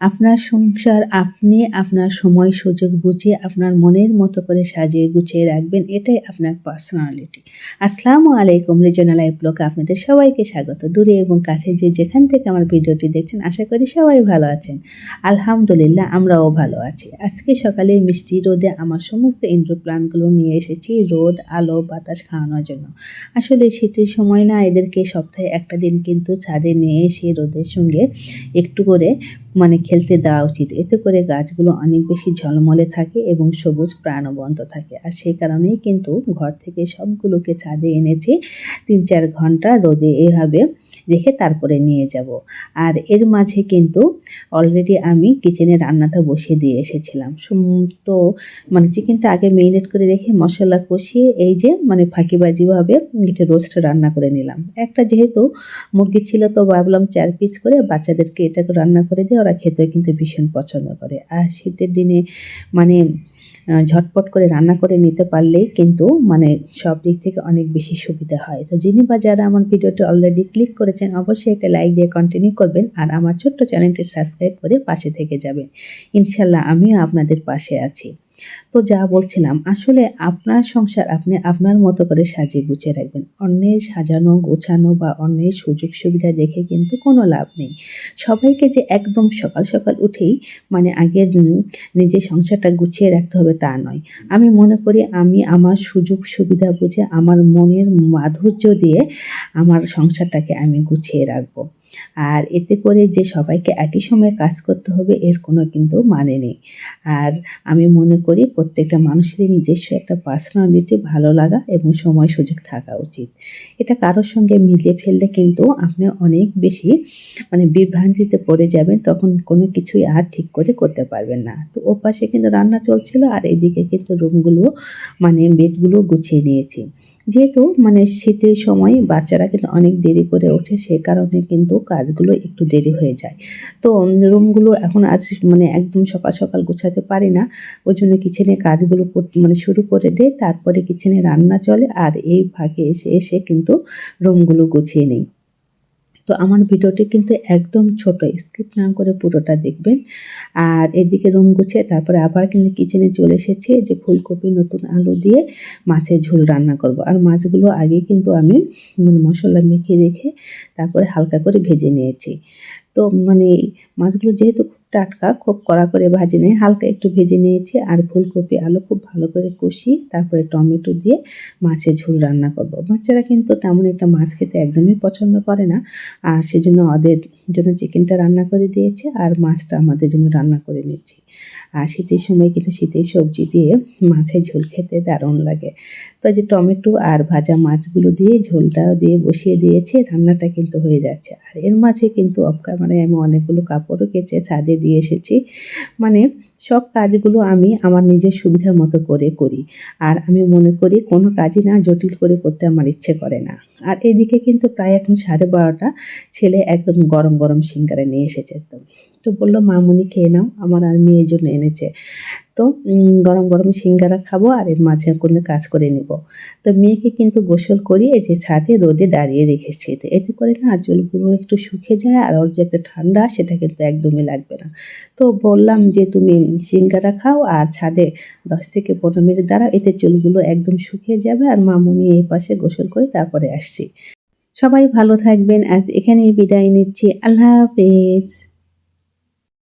আপনার সংসার আপনি আপনার সময় সুযোগ বুঝে আপনার মনের মতো করে সাজিয়ে গুছিয়ে রাখবেন, এটাই আপনার পার্সোনালিটি আসসালামু আলাইকুম রিজনাল লাইফ ব্লকে আপনাদের সবাইকে স্বাগত। দূরে এবং কাছে যে যেখান থেকে আমার ভিডিওটি দেখছেন, আশা করি সবাই ভালো আছেন। আলহামদুলিল্লাহ, আমরাও ভালো আছি। আজকে সকালে মিষ্টি রোদে আমার সমস্ত ইন্ডোর প্লান্টগুলো নিয়ে এসেছি রোদ, আলো, বাতাস খাওয়ানোর জন্য। আসলে শীতের সময় না, এদেরকে সপ্তাহে একটা দিন কিন্তু ছাদে নিয়ে এসে রোদের সঙ্গে একটু করে মানে খেলতে দেওয়া উচিত। এতে করে গাছগুলো অনেক বেশি ঝলমলে থাকে এবং সবুজ প্রাণবন্ত থাকে। আর সেই কারণেই কিন্তু ঘর থেকে সবগুলোকে ছাদে এনেছি তিন চার ঘণ্টা রোদে। এভাবে রেখে তারপরে নিয়ে যাব। আর এর মাঝে কিন্তু অলরেডি আমি কিচেনে রান্নাটা বসিয়ে দিয়ে এসেছিলাম। তো মানে চিকেনটা আগে মেরিনেট করে রেখে মশলা কষিয়ে এই যে মানে ফাঁকিবাজিভাবে এটা রোস্ট রান্না করে নিলাম। একটা যেহেতু মুরগি ছিল তো ভাবলাম চার পিস করে বাচ্চাদেরকে এটাকে রান্না করে দিয়ে ওরা খেতেও কিন্তু ভীষণ পছন্দ করে। আর শীতের দিনে মানে ঝটপট করে রান্না করে নিতে পারলেই কিন্তু মানে সব দিক থেকে অনেক বেশি সুবিধা হয়। তো যিনি বা যারা আমার ভিডিওটি অলরেডি ক্লিক করেছেন, অবশ্যই একটা লাইক দিয়ে কন্টিনিউ করবেন আর আমার ছোট্ট চ্যানেলটি সাবস্ক্রাইব করে পাশে থেকে যাবেন। ইনশাল্লাহ আমিও আপনাদের পাশে আছি। তো যা বলছিলাম, আসলে আপনার সংসার আপনি আপনার মতো করে সাজিয়ে গুছিয়ে রাখবেন। অন্যের সাজানো, গোছানো বা অন্যের সুযোগ সুবিধা দেখে কিন্তু কোনো লাভ নেই। সবাইকে যে একদম সকাল সকাল উঠেই মানে আগে নিজের সংসারটা গুছিয়ে রাখতে হবে তা নয়। আমি মনে করি আমি আমার সুযোগ সুবিধা বুঝে আমার মনের মাধুর্য দিয়ে আমার সংসারটাকে আমি গুছিয়ে রাখব। আর এতে করে যে সবাইকে একই সময়ে কাজ করতে হবে, এর কোনো কিন্তু মানে নেই। আর আমি মনে করি প্রত্যেকটা মানুষেরই নিজস্ব একটা পার্সোনালিটি ভালো লাগা এবং সময় সুযোগ থাকা উচিত। এটা কারোর সঙ্গে মিলিয়ে ফেললে কিন্তু আপনি অনেক বেশি মানে বিভ্রান্তিতে পড়ে যাবেন, তখন কোনো কিছুই আর ঠিক করে করতে পারবেন না। তো ও পাশে কিন্তু রান্না চলছিল আর এদিকে কিন্তু রুমগুলো মানে বেডগুলো গুছিয়ে নিয়েছি। যেহেতু মানে শীতের সময় বাচ্চারা কিন্তু অনেক দেরি করে ওঠে, সে কারণে কিন্তু কাজগুলো একটু দেরি হয়ে যায়। তো রুমগুলো এখন আর মানে একদম সকাল সকাল গুছাতে পারি না, ওই জন্য কিচেনে কাজগুলো মানে শুরু করে দেয় তারপরে কিচেনে রান্না চলে আর এই ফাঁকে এসে এসে কিন্তু রুমগুলো গুছিয়ে নেই। তো আমার ভিডিওটি কিন্তু একদম ছোট, স্কিপ না করে পুরোটা দেখবেন। আর এদিকে রুম গুছিয়ে তারপরে আবার কিন্তু কিচেনে চলে এসেছি যে ফুলকপি, নতুন আলু দিয়ে মাছের ঝোল রান্না করব। আর মাছগুলো আগে কিন্তু আমি মানে মশলা মেখে রেখে তারপরে হালকা করে ভেজে নিয়েছি। তো মানে মাছগুলো যেহেতু খুব টাটকা খুব কড়া করে ভাজি নিয়ে হালকা একটু ভেজে নিয়েছি আর ফুলকপি আলু খুব ভালো করে কষিয়ে তারপরে টমেটো দিয়ে মাছের ঝোল রান্না করব। বাচ্চারা কিন্তু তেমন একটা মাছ খেতে একদমই পছন্দ করে না। আর সেজন্য ওদের জন্য চিকেনটা রান্না করে দিয়েছে আর মাছটা আমাদের জন্য রান্না করে নিচ্ছি আর শীতের সময় কিন্তু শীতের সবজি দিয়ে মাছের ঝোল খেতে দারুণ লাগে। তো যে টমেটো আর ভাজা মাছগুলো দিয়ে ঝোলটা দিয়ে বসিয়ে দিয়েছে, রান্নাটা কিন্তু হয়ে যাচ্ছে। আর এর মাঝে কিন্তু অফ মানে আমি অনেকগুলো কাপড়ও কেচে ছাদে দিয়ে এসেছি। মানে সব কাজগুলো আমি আমার নিজের সুবিধা মতো করে করি। আর আমি মনে করি কোনো কাজই না জটিল করে করতে আমার ইচ্ছে করে না। আর এদিকে কিন্তু প্রায় এখন সাড়ে বারোটা ছেলে একদম গরম গরম সিঙ্গারা নিয়ে এসেছে। তো তো বলল, মামনি খেয়ে নাও, আমার আর মেয়ের জন্য এনেছে। তো গরম গরম সিঙ্গারা খাব আর এর মাঝে কোনো কাজ করে নিব। তো মেয়েকে কিন্তু গোসল করি এই যে ছাদে রোদে দাঁড়িয়ে রেখেছি। তো এতে করে না চুলগুলো একটু শুকিয়ে যায় আর ওর যে একটা ঠান্ডা, সেটা কিন্তু একদমই লাগবে না। তো বললাম যে, তুমি সিঙ্গারা খাও আর ছাদে দশ থেকে পনেরো মিনিট দাঁড়াও, এতে চুলগুলো একদম শুকিয়ে যাবে। আর মামুনি এই পাশে গোসল করে তারপরে আসছি। সবাই ভালো থাকবেন। আজ এখানেই বিদায় নিচ্ছি। আল্লাহ হাফেজ।